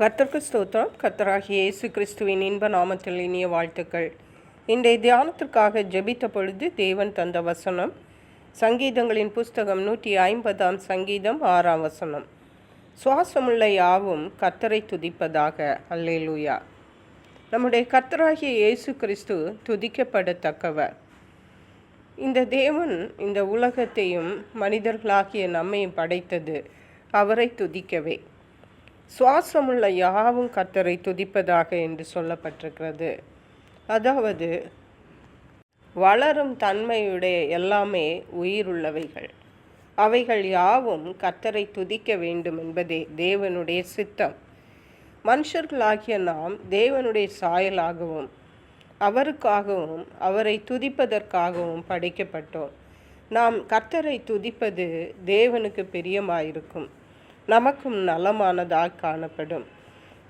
கர்த்தர்க்கு ஸ்தோத்திரம். கர்த்தராகிய இயேசு கிறிஸ்துவின் இன்ப நாமத்தில் இனிய வாழ்த்துக்கள். இன்றைய தியானத்திற்காக ஜெபித்த பொழுது தேவன் தந்த வசனம். சங்கீதங்களின் புஸ்தகம் நூற்றி ஐம்பதாம் சங்கீதம் ஆறாம் வசனம். சுவாசமுள்ள யாவும் கர்த்தரை துதிப்பதாக. அல்லேலூயா. நம்முடைய கர்த்தராகிய இயேசு கிறிஸ்து துதிக்கப்படத்தக்கவர். இந்த தேவன் இந்த உலகத்தையும் மனிதர்களாகிய நம்மையும் படைத்தது. அவரை துதிக்கவே. சுவாசமுள்ள யாவும் கத்தரை துதிப்பதாக என்று சொல்லப்பட்டிருக்கிறது. அதாவது வளரும் தன்மையுடைய எல்லாமே உயிருள்ளவைகள். அவைகள் யாவும் கத்தரை துதிக்க வேண்டும் என்பதே தேவனுடைய சித்தம். மனுஷர்களாகிய நாம் தேவனுடைய சாயலாகவும் அவருக்காகவும் அவரை துதிப்பதற்காகவும் படைக்கப்பட்டோம். நாம் கர்த்தரை துதிப்பது தேவனுக்கு பிரியமாயிருக்கும். நமக்கும் நலமானதாக காணப்படும்.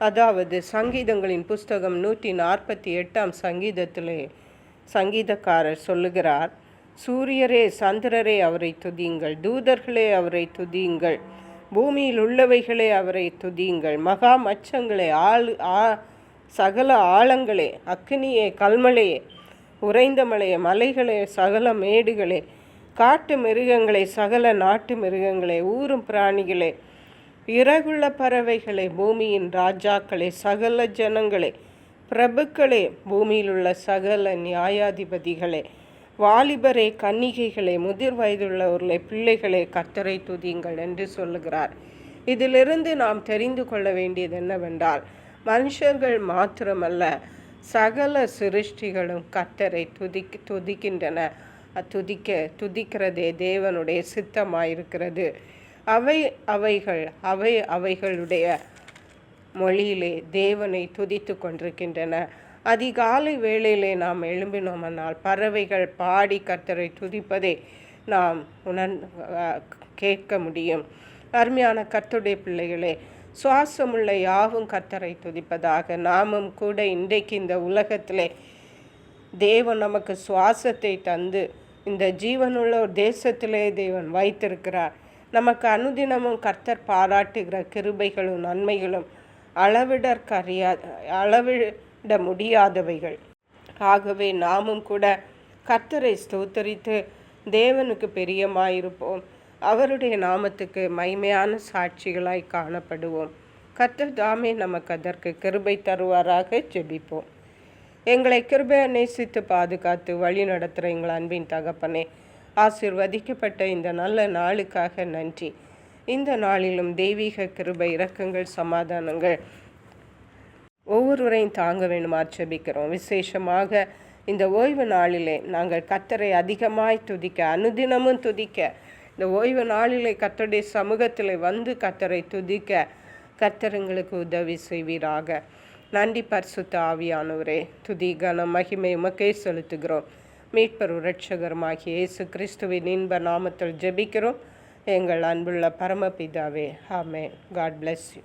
அதாவது சங்கீதங்களின் புஸ்தகம் நூற்றி நாற்பத்தி எட்டாம் சங்கீதத்திலே சங்கீதக்காரர் சொல்லுகிறார் சூரியரே சந்திரரே அவரை துதியுங்கள். தூதர்களே அவரை துதியுங்கள். பூமியில் உள்ளவைகளே அவரை துதியுங்கள். மகா மச்சங்களே ஆள் ஆ சகல ஆழங்களே அக்னியே கல்மலையே உறைந்த மலையே மலைகளே சகல மேடுகளே காட்டு மிருகங்களே சகல நாட்டு மிருகங்களே ஊரும் பிராணிகளே இறகுள்ள பறவைகளே பூமியின் ராஜாக்களே சகல ஜனங்களே பிரபுக்களே பூமியில் உள்ள சகல நியாயாதிபதிகளே வாலிபரே கன்னிகைகளே முதிர் வயதுள்ளவர்களே பிள்ளைகளே கத்தரை துதியுங்கள் என்று சொல்லுகிறார். இதிலிருந்து நாம் தெரிந்து கொள்ள வேண்டியது என்னவென்றால் மனுஷர்கள் மாத்திரமல்ல சகல சிருஷ்டிகளும் கத்தரை துதிக் துதிக்கின்றன. துதிக்க துதிக்கிறதே தேவனுடைய சித்தமாயிருக்கிறது. அவை அவைகள் அவை அவைகளுடைய மொழியிலே தேவனை துதித்து கொண்டிருக்கின்றன. அதிகாலை வேளையிலே நாம் எழும்பினோமானால் பறவைகள் பாடி கர்த்தரை துதிப்பதை நாம் உணர் கேட்க முடியும். அருமையான கர்த்தருடைய பிள்ளைகளே சுவாசமுள்ள யாவும் கர்த்தரை துதிப்பதாக நாமும் கூட இன்றைக்கு இந்த உலகத்திலே தேவன் நமக்கு சுவாசத்தை தந்து இந்த ஜீவனுள்ள ஒரு தேசத்திலே தேவன் வைத்திருக்கிறார். நமக்கு அனுதினமும் கர்த்தர் பாராட்டுகிற கிருபைகளும் நன்மைகளும் அளவிடற்கறியா அளவிட முடியாதவைகள். ஆகவே நாமும் கூட கர்த்தரை ஸ்தோத்தரித்து தேவனுக்கு பிரியமாயிருப்போம். அவருடைய நாமத்துக்கு மைமையான சாட்சிகளாய் காணப்படுவோம். கர்த்தர் தாமே நமக்கு அதற்கு கிருபை தருவாராக ஜெபிப்போம். எங்களை கிருபை நேசித்து பாதுகாத்து வழி நடத்துகிற எங்கள் அன்பின் தகப்பனே ஆசிர்வதிக்கப்பட்ட இந்த நல்ல நாளுக்காக நன்றி. இந்த நாளிலும் தெய்வீக கிருபை இரக்கங்கள் சமாதானங்கள் ஒவ்வொருவரையும் தாங்க வேண்டும் ஆட்சேபிக்கிறோம். விசேஷமாக இந்த ஓய்வு நாளிலே நாங்கள் கத்தரை அதிகமாய் துதிக்க அனுதினமும் துதிக்க இந்த ஓய்வு நாளிலே கத்தருடைய சமூகத்தில் வந்து கத்தரை துதிக்க கத்தருங்களுக்கு உதவி செய்வீராக. நன்றி பரிசுத்த ஆவியானவரே. துதி கன மகிமை உமக்கே செலுத்துகிறோம். மீட்பர் இரட்சகருமாகிய இயேசு கிறிஸ்துவின் இன்ப நாமத்தில் ஜெபிக்கிறோம். எங்கள் அன்புள்ள பரமபிதாவே ஆமே காட் பிளஸ் யூ